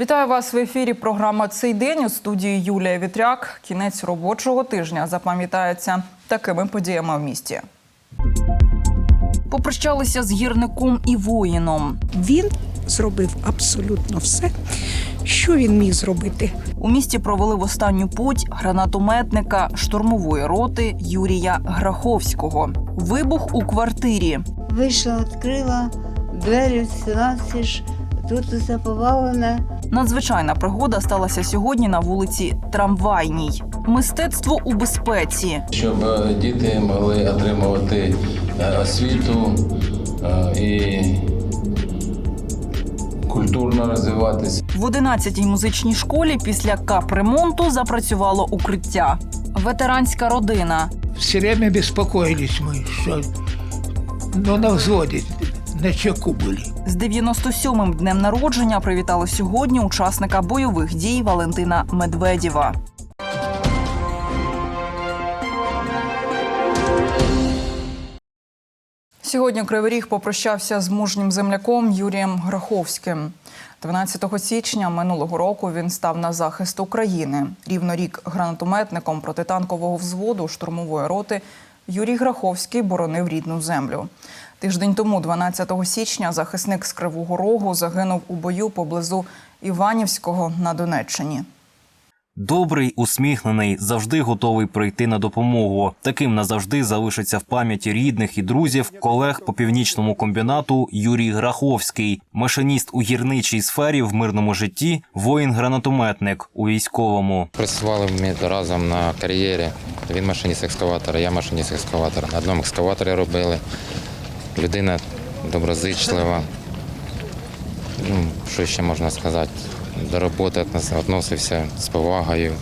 Вітаю вас в ефірі. Програма цей день у студії Юлія Вітряк. Кінець робочого тижня запам'ятається такими подіями в місті. Попрощалися з гірником і воїном. Він зробив абсолютно все, що він міг зробити. У місті провели в останню путь гранатометника штурмової роти Юрія Граховського. Вибух у квартирі. Вийшла, відкрила двері, всіла всі ж тут усе повалене. Надзвичайна пригода сталася сьогодні на вулиці Трамвайній. Мистецтво у безпеці. щоб е, діти могли отримувати е, освіту е, і культурно розвиватися. В 11-й музичній школі після капремонту запрацювало укриття. Ветеранська родина. все время беспокоились мы, что ну, на взводе, на чеку были. З 97-м днем народження привітали сьогодні учасника бойових дій Валентина Медведєва. Сьогодні Кривий Ріг попрощався з мужнім земляком Юрієм Граховським. 12 січня минулого року він став на захист України. Рівно рік гранатометником протитанкового взводу штурмової роти Юрій Граховський боронив рідну землю. Тиждень тому, 12 січня, захисник з Кривого Рогу загинув у бою поблизу Іванівського на Донеччині. Добрий, усміхнений, завжди готовий прийти на допомогу. Таким назавжди залишиться в пам'яті рідних і друзів, колег по північному комбінату Юрій Граховський, машиніст у гірничій сфері в мирному житті, воїн-гранатометник у військовому. Працювали ми разом на кар'єрі. Він машиніст екскаватора, я машиніст екскаватора. На одному екскаваторі робили. Людина доброзичлива. Ну, що ще можна сказати? До роботи віднос- відносився з повагою.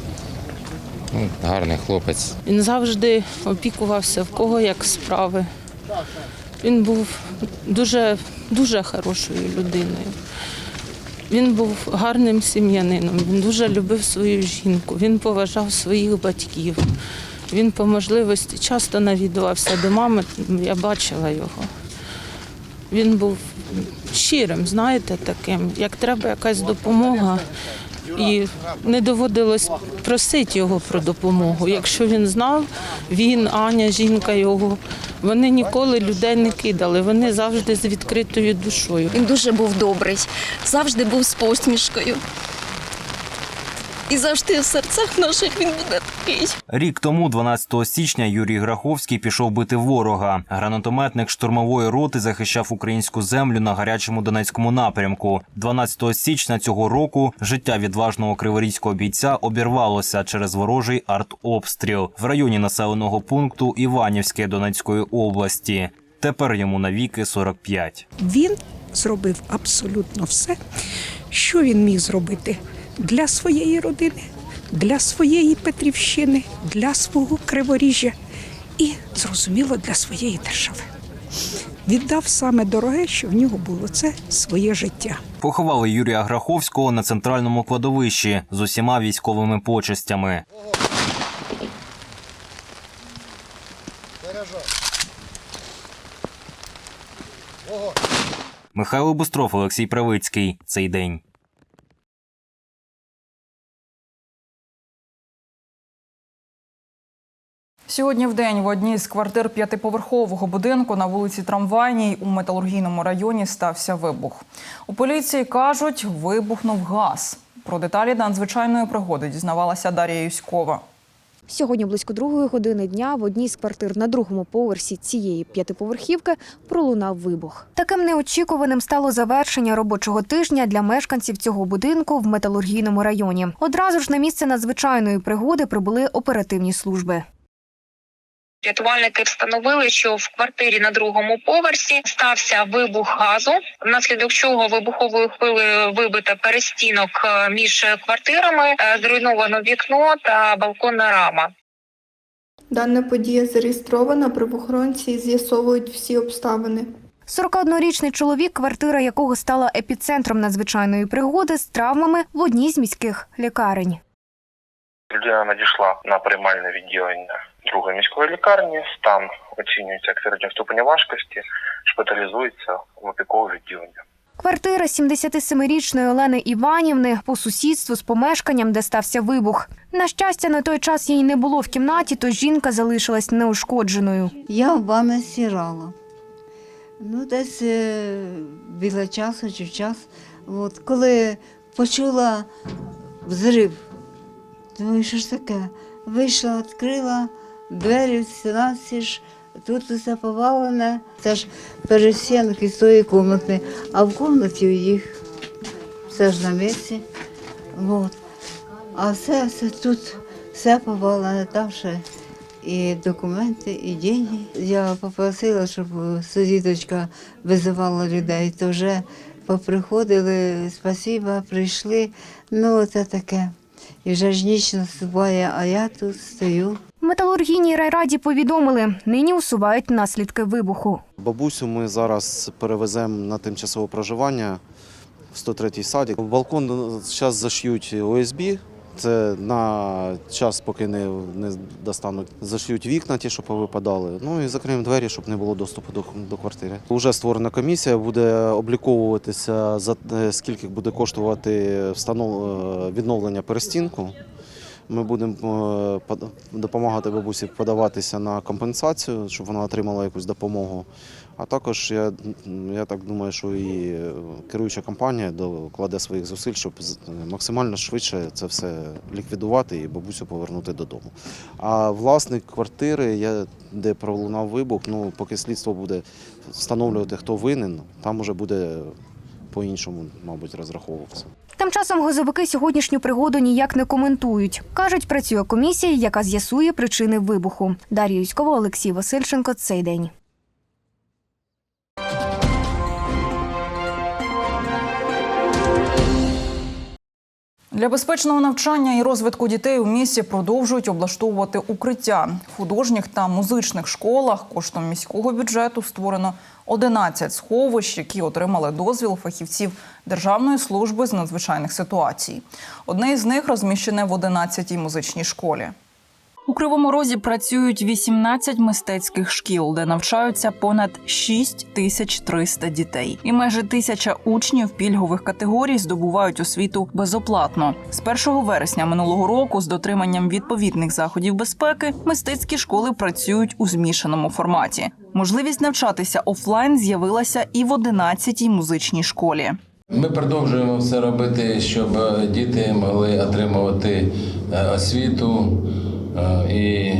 Ну, гарний хлопець. Він завжди опікувався в кого як справи. Він був дуже, дуже хорошою людиною. Він був гарним сім'янином, він дуже любив свою жінку, він поважав своїх батьків. Він по можливості часто навідувався до мами, я бачила його. Він був щирим, знаєте, таким. Як треба якась допомога, і не доводилось просити його про допомогу. Якщо він знав, він, Аня, жінка його, вони ніколи людей не кидали, вони завжди з відкритою душою. Він дуже був добрий, завжди був з посмішкою. І завжди в серцях наших він буде такий. Рік тому, 12 січня, Юрій Граховський пішов бити ворога. Гранатометник штурмової роти захищав українську землю на гарячому донецькому напрямку. 12 січня цього року життя відважного криворізького бійця обірвалося через ворожий артобстріл в районі населеного пункту Іванівське Донецької області. Тепер йому навіки 45. Він зробив абсолютно все, що він міг зробити для своєї родини, для своєї Петрівщини, для свого Криворіжжя і, зрозуміло, для своєї держави. Віддав саме дороге, що в нього було це своє життя. Поховали Юрія Граховського на центральному кладовищі з усіма військовими почестями. Михайло Бустров, Олексій Правицький. Цей день. Сьогодні в день в одній з квартир п'ятиповерхового будинку на вулиці Трамвайній у металургійному районі стався вибух. У поліції кажуть, вибухнув газ. Про деталі надзвичайної пригоди дізнавалася Дар'я Юськова. Сьогодні близько другої години дня в одній з квартир на другому поверсі цієї п'ятиповерхівки пролунав вибух. Таким неочікуваним стало завершення робочого тижня для мешканців цього будинку в металургійному районі. Одразу ж на місце надзвичайної пригоди прибули оперативні служби. Рятувальники встановили, що в квартирі на другому поверсі стався вибух газу, внаслідок чого вибуховою хвилею вибито перестінок е, між квартирами, е, зруйновано вікно та балконна рама. Дана подія зареєстрована, правоохоронці з'ясовують всі обставини. 41-річний чоловік, квартира якого стала епіцентром надзвичайної пригоди з травмами в одній з міських лікарень. Людина надійшла на приймальне відділення другої міської лікарні. Стан оцінюється як середнього ступеня важкості, шпиталізується в опікове відділення. Квартира 77-річної Олени Іванівни по сусідству з помешканням, де стався вибух. На щастя, на той час її не було в кімнаті, тож жінка залишилась неушкодженою. Я в ванной стирала. Ну, десь е, біля часу чи в час. От, коли почула взрив, думаю, що ж таке? Вийшла, відкрила двері, стіна всі ж, тут усе повалене. Це ж перестінки з тої кімнати, а в кімнаті їх все ж на місці. От. А все, все тут, все повалене, там ще і документи, і деньги. Я попросила, щоб сусідочка визивала людей, то вже поприходили, спасіба, прийшли. Ну, це таке. І вже ж ніч наступає, а я тут стою. Металургійній райраді повідомили, нині усувають наслідки вибуху. Бабусю ми зараз перевеземо на тимчасове проживання в 103-й садик. Балкон зараз зашьють ОСБ. Це на час, поки не, не достануть. Зашьють вікна, ті, що повипадали. Ну і закриємо двері, щоб не було доступу до, до квартири. Уже створена комісія, буде обліковуватися за скільки буде коштувати встанов... е, відновлення перестінку. Ми будемо е, допомагати бабусі подаватися на компенсацію, щоб вона отримала якусь допомогу. А також я, я так думаю, що і е, керуюча компанія докладе своїх зусиль, щоб максимально швидше це все ліквідувати і бабусю повернути додому. А власник квартири, я, де пролунав вибух, ну поки слідство буде встановлювати, хто винен, там уже буде по-іншому, мабуть, розраховувався. Тим часом газовики сьогоднішню пригоду ніяк не коментують. Кажуть, працює комісія, яка з'ясує причини вибуху. Дар'я Юськова, Олексій Васильченко. Цей день. Для безпечного навчання і розвитку дітей у місті продовжують облаштовувати укриття в художніх та музичних школах. Коштом міського бюджету створено 11 сховищ, які отримали дозвіл фахівців Державної служби з надзвичайних ситуацій. Одне із них розміщене в 11-й музичній школі. У Кривому Розі працюють 18 мистецьких шкіл, де навчаються понад 6300 дітей. І майже тисяча учнів пільгових категорій здобувають освіту безоплатно. З 1 вересня минулого року, з дотриманням відповідних заходів безпеки, мистецькі школи працюють у змішаному форматі. Можливість навчатися офлайн з'явилася і в 11-й музичній школі. Ми продовжуємо все робити, щоб діти могли отримувати е, освіту і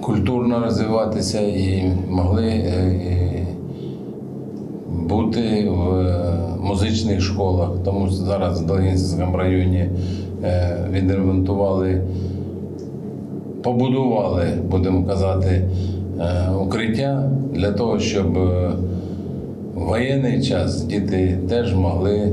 культурно розвиватися, і могли е, бути в музичних школах. Тому що зараз в Долинському районі е, відремонтували, побудували, будемо казати, е, укриття для того, щоб в воєнний час діти теж могли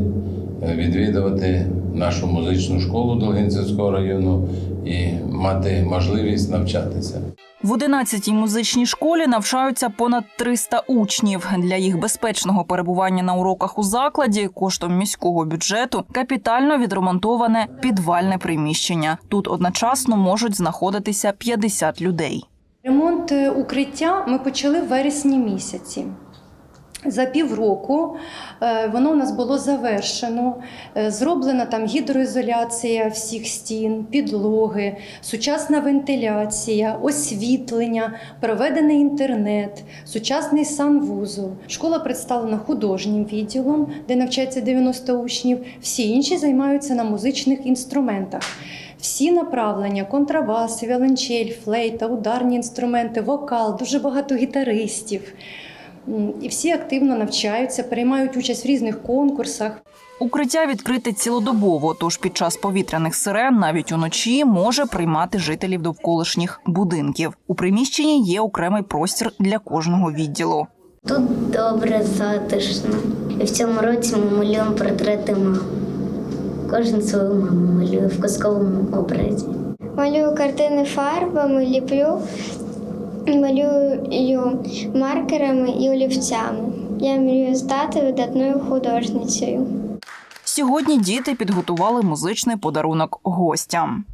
відвідувати нашу музичну школу Долгинцівського району і мати можливість навчатися. В 11-й музичній школі навчаються понад 300 учнів. Для їх безпечного перебування на уроках у закладі коштом міського бюджету капітально відремонтоване підвальне приміщення. Тут одночасно можуть знаходитися 50 людей. Ремонт е, укриття ми почали в вересні місяці. За півроку е, воно у нас було завершено. Е, Зроблена там гідроізоляція всіх стін, підлоги, сучасна вентиляція, освітлення, проведений інтернет, сучасний санвузол. Школа представлена художнім відділом, де навчається 90 учнів. Всі інші займаються на музичних інструментах. Всі направлення: контрабас, віолончель, флейта, ударні інструменти, вокал, дуже багато гітаристів. І всі активно навчаються, приймають участь в різних конкурсах. Укриття відкрите цілодобово, тож під час повітряних сирен навіть уночі може приймати жителів довколишніх будинків. У приміщенні є окремий простір для кожного відділу. Тут добре, затишно. І в цьому році ми малюємо портрети мам. Кожен свою маму малює в казковому образі. Малюю картини фарбами, ліплю, малюю маркерами і олівцями. Я мрію стати видатною художницею. Сьогодні діти підготували музичний подарунок гостям.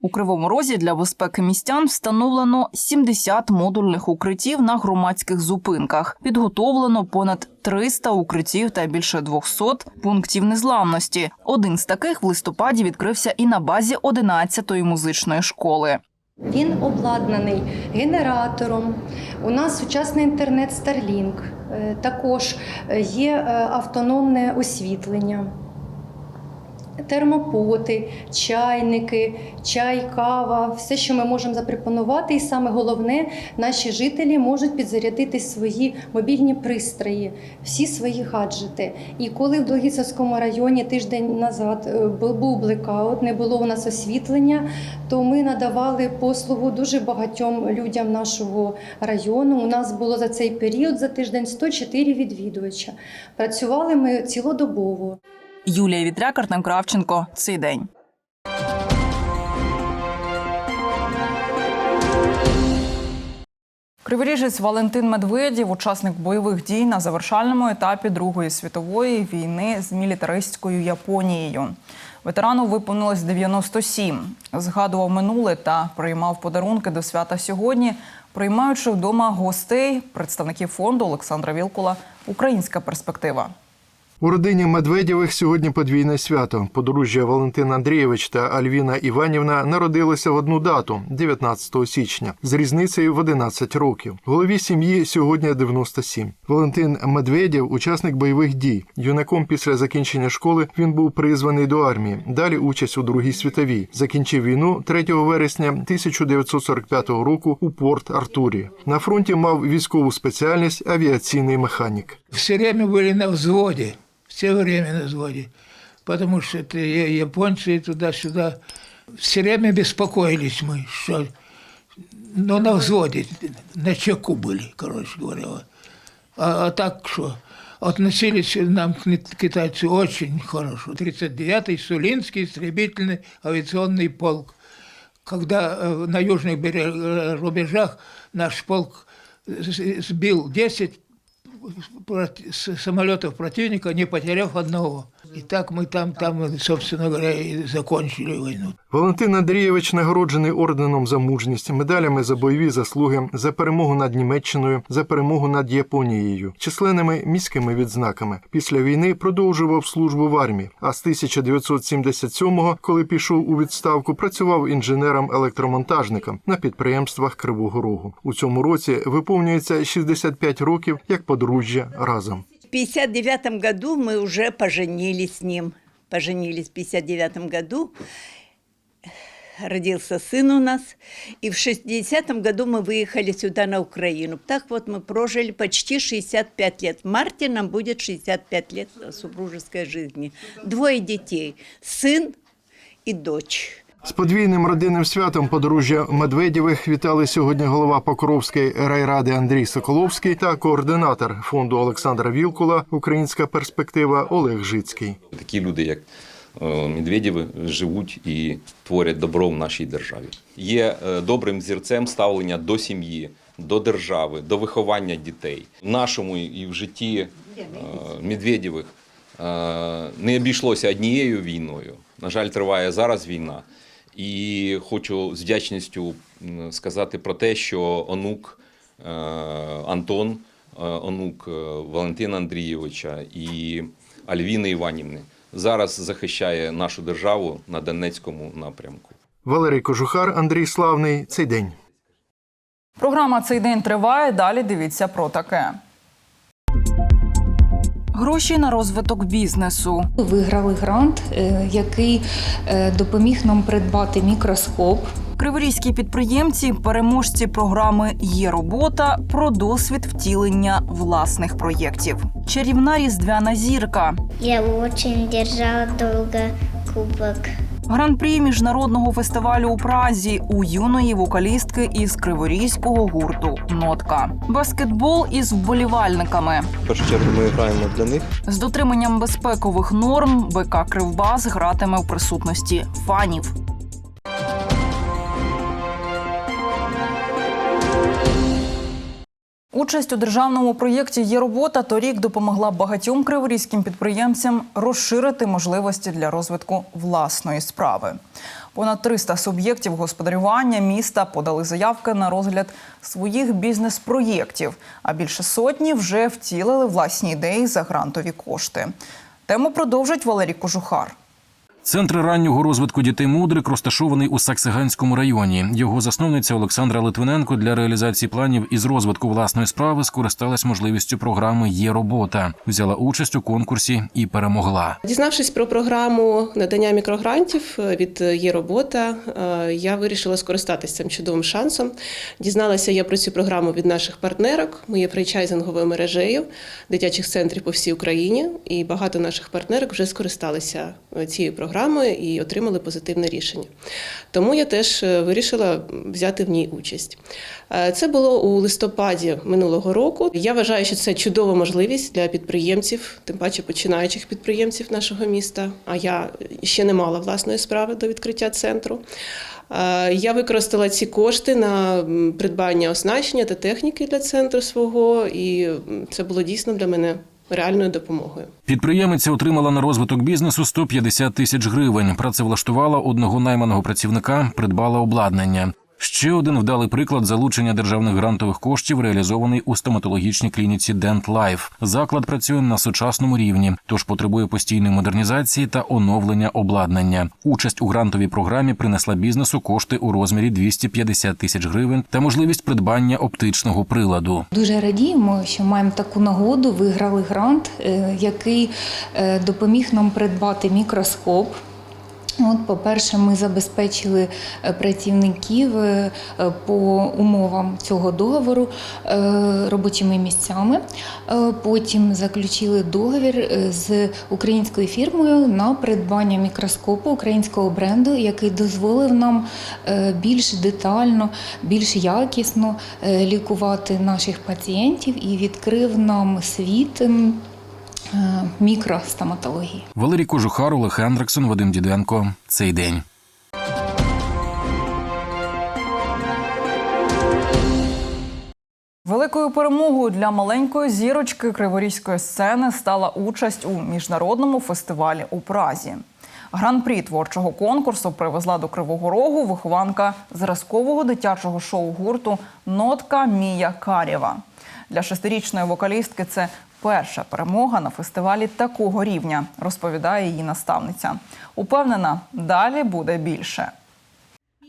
У Кривому Розі для безпеки містян встановлено 70 модульних укриттів на громадських зупинках. Підготовлено понад 300 укриттів та більше 200 пунктів незламності. Один з таких в листопаді відкрився і на базі 11-ї музичної школи. Він обладнаний генератором. У нас сучасний інтернет Starlink. Е, Також е, є е, автономне освітлення. Термопоти, чайники, чай, кава, все, що ми можемо запропонувати. І саме головне, наші жителі можуть підзарядити свої мобільні пристрої, всі свої гаджети. І коли в Долгіцевському районі тиждень назад е, був блекаут, не було у нас освітлення, то ми надавали послугу дуже багатьом людям нашого району. У нас було за цей період за тиждень 104 відвідувача. Працювали ми цілодобово. Юлія Вітряк, Артем Кравченко. Цей день. Криворіжець Валентин Медведєв, учасник бойових дій на завершальному етапі Другої світової війни з мілітаристською Японією. Ветерану виповнилось 97. Згадував минуле та приймав подарунки до свята сьогодні, приймаючи вдома гостей, представників фонду Олександра Вілкула Українська перспектива. У родині Медведєвих сьогодні подвійне свято. Подружжя Валентин Андрійович та Альвіна Іванівна народилися в одну дату 19 січня, з різницею в 11 років. Голові сім'ї сьогодні 97. Валентин Медведєв – учасник бойових дій. Юнаком після закінчення школи він був призваний до армії. Далі участь у Другій світовій. Закінчив війну 3 вересня 1945 року у Порт Артурі. На фронті мав військову спеціальність авіаційний механік. Все время были на взводе. Все время на взводе. Потому что это японцы туда-сюда. Все время беспокоились мы, что... Но на взводе, на чеку были, короче говоря. А, а так что? Относились нам к- китайцы очень хорошо. 39-й Сулинский истребительный авиационный полк. Когда э, на южных рубежах наш полк сбил 10 проти- с- самолетов противника, не потеряв одного. И так мы там, там, собственно говоря, и закончили войну. Валентин Андрійович нагороджений орденом за мужність, медалями за бойові заслуги, за перемогу над Німеччиною, за перемогу над Японією, численними міськими відзнаками. Після війни продовжував службу в армії. А з 1977-го, коли пішов у відставку, працював інженером-електромонтажником на підприємствах Кривого Рогу. У цьому році виповнюється 65 років як подружжя разом. В 59 году мы уже поженились с ним. Поженились в 59 году. Родился сын у нас. И в 60 году мы выехали сюда, на Украину. Так вот мы прожили почти 65 лет. В марте нам будет 65 лет супружеской жизни. Двое детей. Сын и дочь. З подвійним родинним святом подружжя Медведєвих вітали сьогодні голова Покровської райради Андрій Соколовський та координатор фонду Олександра Вілкула Українська перспектива Олег Жицький. Такі люди, як е, Медведєви, живуть і творять добро в нашій державі. Є е, добрим зірцем ставлення до сім'ї, до держави, до виховання дітей. В нашому і в житті е, Медведєвих не обійшлося однією війною. На жаль, триває зараз війна. І хочу з вдячністю сказати про те, що онук е, Антон, е, онук е, Валентина Андрійовича і Альвіни Іванівни зараз захищає нашу державу на Донецькому напрямку. Валерій Кожухар, Андрій Славний. Цей день. Програма цей день триває. Далі дивіться про таке. Гроші на розвиток бізнесу. Виграли грант, е, який е, допоміг нам придбати мікроскоп. Криворізькі підприємці, переможці програми Є робота про досвід втілення власних проєктів. Чарівна різдвяна зірка. Я очень держав довго кубок. Гран-прі міжнародного фестивалю у Празі у юної вокалістки із криворізького гурту Нотка. Баскетбол із вболівальниками. В першу чергу ми граємо для них. З дотриманням безпекових норм БК Кривбас гратиме в присутності фанів. Участь у державному проєкті є робота торік допомогла багатьом криворізьким підприємцям розширити можливості для розвитку власної справи. Понад 300 суб'єктів господарювання міста подали заявки на розгляд своїх бізнес-проєктів, а більше сотні вже втілили власні ідеї за грантові кошти. Тему продовжить Валерій Кожухар. Центр раннього розвитку дітей мудрик розташований у Саксиганському районі. Його засновниця Олександра Литвиненко для реалізації планів із розвитку власної справи скористалась можливістю програми Є робота, взяла участь у конкурсі і перемогла. Дізнавшись про програму надання мікрогрантів від Є робота, е, я вирішила скористатися цим чудовим шансом. Дізналася я про цю програму від наших партнерок. Ми є франчайзинговою мережею дитячих центрів по всій Україні, і багато наших партнерок вже скористалися е, цією програмою і отримали позитивне рішення. Тому я теж е, вирішила взяти в ній участь. Е, Це було у листопаді минулого року. Я вважаю, що це чудова можливість для підприємців, тим паче починаючих підприємців нашого міста. А я ще не мала власної справи до відкриття центру. Е, Я використала ці кошти на придбання оснащення та техніки для центру свого, і це було дійсно для мене реальною допомогою. Підприємиця отримала на розвиток бізнесу 150 тисяч гривень. Працевлаштувала одного найманого працівника, придбала обладнання. Ще один вдалий приклад залучення державних грантових коштів реалізований у стоматологічній клініці Dent Life. Заклад працює на сучасному рівні, тож потребує постійної модернізації та оновлення обладнання. Участь у грантовій програмі принесла бізнесу кошти у розмірі 250 тисяч гривень та можливість придбання оптичного приладу. Дуже радіємо, що маємо таку нагоду. Виграли грант, е, який е, допоміг нам придбати мікроскоп. От, по-перше, ми забезпечили е, працівників е, е, по умовам цього договору робочими місцями. Потім заключили договір з українською фірмою на придбання мікроскопу українського бренду, який дозволив нам більш детально, більш якісно лікувати наших пацієнтів і відкрив нам світ. Е, Мікростоматології. Валерій Кожухар, Олег Хендриксон, Вадим Діденко. Цей день. Великою перемогою для маленької зірочки криворізької сцени стала участь у міжнародному фестивалі у Празі. Гран-прі творчого конкурсу привезла до Кривого Рогу вихованка зразкового дитячого шоу гурту Нотка Мія Карєва. Для шестирічної вокалістки це перша перемога на фестивалі такого рівня, розповідає її наставниця. Упевнена, далі буде більше.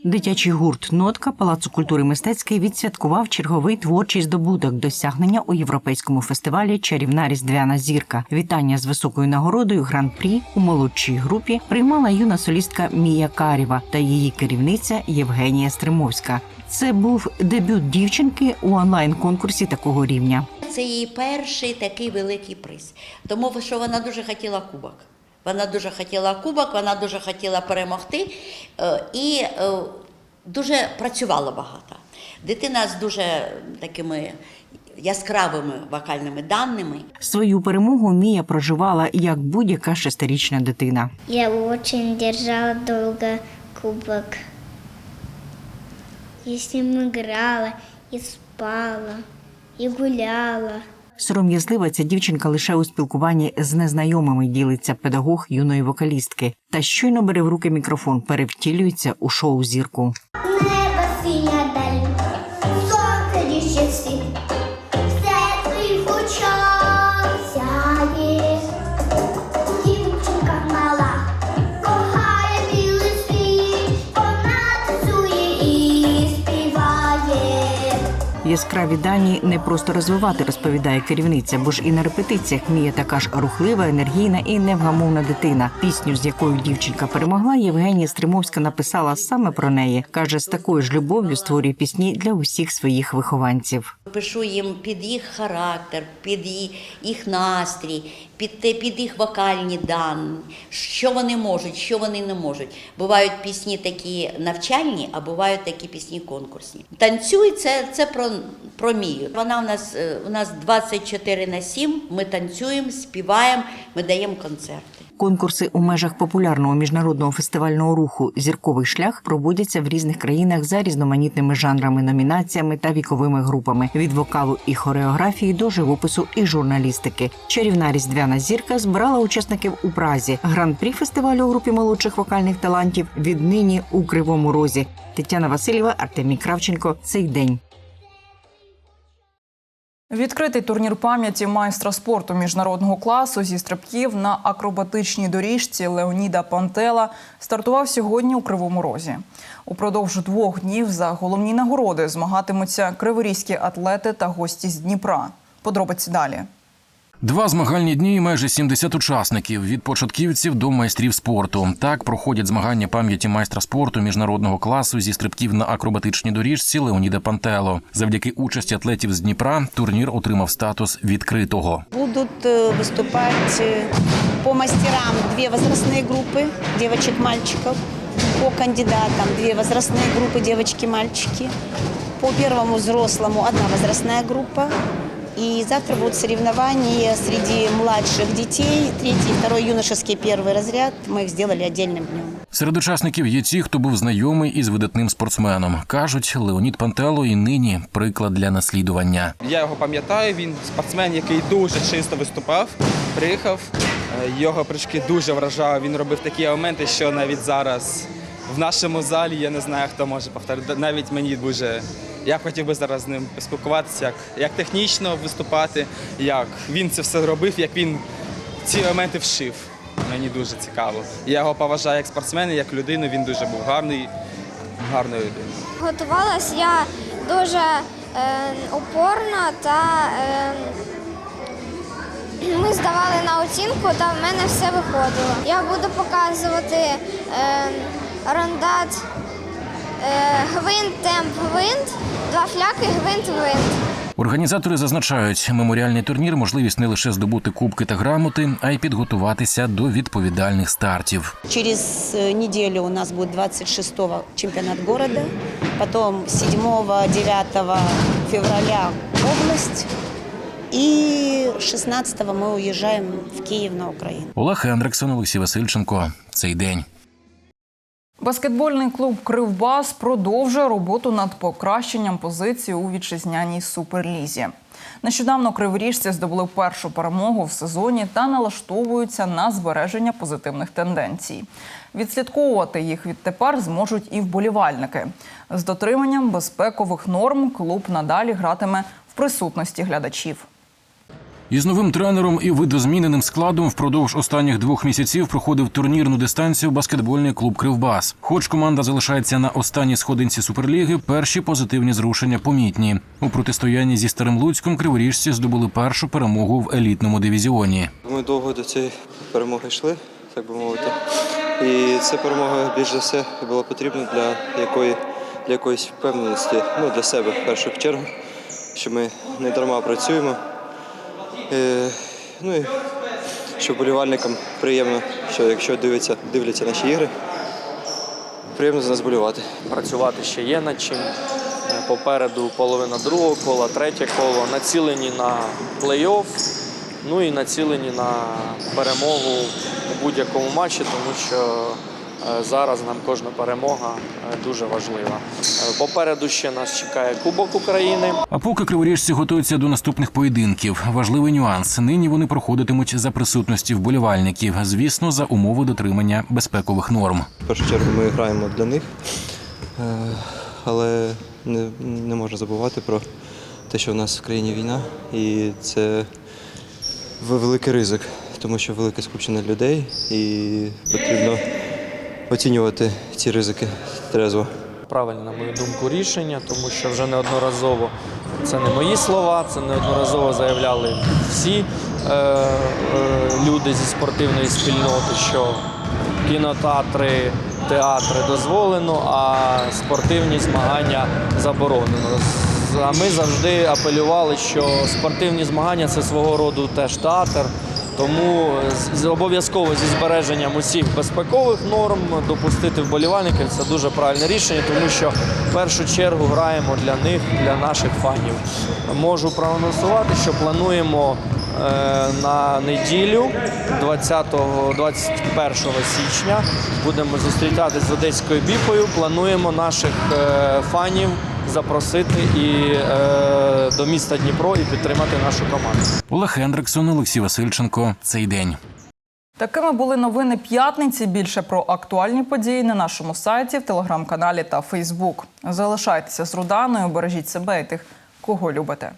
Дитячий гурт Нотка Палацу культури мистецький відсвяткував черговий творчий здобуток досягнення у європейському фестивалі Чарівна різдвяна зірка. Вітання з високою нагородою гран-прі у молодшій групі приймала юна солістка Мія Карєва та її керівниця Євгенія Стримовська. Це був дебют дівчинки у онлайн-конкурсі такого рівня. Це її перший такий великий приз. Тому що вона дуже хотіла кубок. Вона дуже хотіла кубок, вона дуже хотіла перемогти е, і е, дуже працювала багато. Дитина з дуже такими яскравими вокальними даними. Свою перемогу Мія проживала як будь-яка шестирічна дитина. Я очень держала долго кубок. Я с ним играла, и спала, и гуляла. Сором'язлива ця дівчинка лише у спілкуванні з незнайомими ділиться педагог юної вокалістки. Та щойно бере в руки мікрофон, перевтілюється у шоу зірку. Яскраві дані не просто розвивати, розповідає керівниця, бо ж і на репетиціях Мія така ж рухлива, енергійна і невгамовна дитина. Пісню, з якою дівчинка перемогла, Євгенія Стримовська написала саме про неї. каже, з такою ж любов'ю створює пісні для усіх своїх вихованців. Пишу їм під їх характер, під їх настрій, під, під їх вокальні дані, що вони можуть, що вони не можуть. Бувають пісні такі навчальні, а бувають такі пісні конкурсні. Танцюй це, це про, про Мію. Вона у нас, е, у нас 24 на 7, ми танцюємо, співаємо, ми даємо концерти. Конкурси у межах популярного міжнародного фестивального руху Зірковий шлях проводяться в різних країнах за різноманітними жанрами, номінаціями та віковими групами від вокалу і хореографії до живопису і журналістики. Чарівна різдвяна зірка збирала учасників у Празі. Гран-прі фестивалю у групі молодших вокальних талантів віднині у Кривому Розі. Тетяна Васильєва, Артемій Кравченко. Цей день. Відкритий турнір пам'яті майстра спорту міжнародного класу зі стрибків на акробатичній доріжці Леоніда Пантела стартував сьогодні у Кривому Розі. Упродовж двох днів за головні нагороди змагатимуться криворізькі атлети та гості з Дніпра. Подробиці далі. Два змагальні дні і майже 70 учасників від початківців до майстрів спорту. Так проходять змагання пам'яті майстра спорту міжнародного класу зі стрибків на акробатичній доріжці Леоніда Пантело. Завдяки участі атлетів з Дніпра турнір отримав статус відкритого. Будут э, выступать э, по мастерам две возрастные группы девочек-мальчиков, по кандидатам две возрастные группы девочки-мальчики, по первому взрослому одна возрастная группа. И завтра будут соревнования среди младших детей, третий, второй юношеский первый разряд. Мы их сделали отдельным днем. Серед учасників є ті, хто був знайомий із видатним спортсменом. кажуть, Леонід Пантело і нині приклад для наслідування. Я його пам'ятаю. Він спортсмен, який дуже чисто виступав. Приїхав, е, його прыжки дуже вражали. Він робив такі моменти, що навіть зараз в нашому залі я не знаю, хто може повторити. Навіть мені дуже. Я хотів би зараз з ним поспілкуватися, як, як технічно виступати, як він це все робив, як він ці моменти вшив. Мені дуже цікаво. Я його поважаю як спортсмена, як людину. Він дуже був гарний, гарною людиною. Готувалась я дуже е, упорно та е, ми здавали на оцінку, та в мене все виходило. Я буду показувати е, рондат, е, гвинт, темп, гвинт, два фляки, гвинт, гвинт. Організатори зазначають, меморіальний турнір можливість не лише здобути кубки та грамоти, а й підготуватися до відповідальних стартів. Через э, неделю у нас будет 26-го чемпионат города, потом 7-9 февраля область, и 16-го мы уезжаем в Киев на Украину. Олег Хендриксон, Олексій Васильченко. Цей день. Баскетбольний клуб Кривбас продовжує роботу над покращенням позиції у вітчизняній суперлізі. Нещодавно криворіжці здобули першу перемогу в сезоні та налаштовуються на збереження позитивних тенденцій. Відслідковувати їх відтепер зможуть і вболівальники. З дотриманням безпекових норм клуб надалі гратиме в присутності глядачів. Із новим тренером і видозміненим складом впродовж останніх двох місяців проходив турнірну дистанцію баскетбольний клуб Кривбас. Хоч команда залишається на останній сходинці суперліги, перші позитивні зрушення помітні. У протистоянні зі старим Луцьком криворіжці здобули першу перемогу в елітному дивізіоні. Ми довго до цієї перемоги йшли, так би мовити. І ця перемога більш за все була потрібна для якої для якоїсь впевненості, ну для себе в першу чергу, що ми не дарма працюємо. Е, ну і що болівальникам приємно, що якщо дивляться, дивляться наші ігри, приємно за нас болювати. Працювати ще є над чим. Е, Попереду половина другого кола, третє коло, націлені на плей-офф, ну і націлені на перемогу у будь-якому матчі, тому що зараз нам кожна перемога е, дуже важлива. Е, Попереду ще нас чекає Кубок України. А поки криворіжці готуються до наступних поєдинків, важливий нюанс. Нині вони проходитимуть за присутності вболівальників, звісно, за умови дотримання безпекових норм. В першу чергу ми граємо для них, е, але не, не можна забувати про те, що в нас в країні війна, і це великий ризик, тому що велике скупчення людей і потрібно оцінювати ці ризики трезво. Правильне, на мою думку, рішення, тому що вже неодноразово це не мої слова, це неодноразово заявляли всі е, е, люди зі спортивної спільноти, що кінотеатри, театри дозволено, а спортивні змагання заборонено. А ми завжди апелювали, що спортивні змагання це свого роду теж театр. Тому обов'язково зі збереженням усіх безпекових норм допустити вболівальників це дуже правильне рішення, тому що в першу чергу граємо для них, для наших фанів. Можу проанонсувати, що плануємо е, на неділю, 20-го, 21 січня, будемо зустрічатись з одеською біпою. Плануємо наших е, фанів запросити і е, до міста Дніпро і підтримати нашу команду. Олег Хендриксон, Олексій Васильченко. Цей день. Такими були новини п'ятниці. Більше про актуальні події на нашому сайті, в телеграм-каналі та Фейсбук. Залишайтеся з Руданою, бережіть себе і тих, кого любите.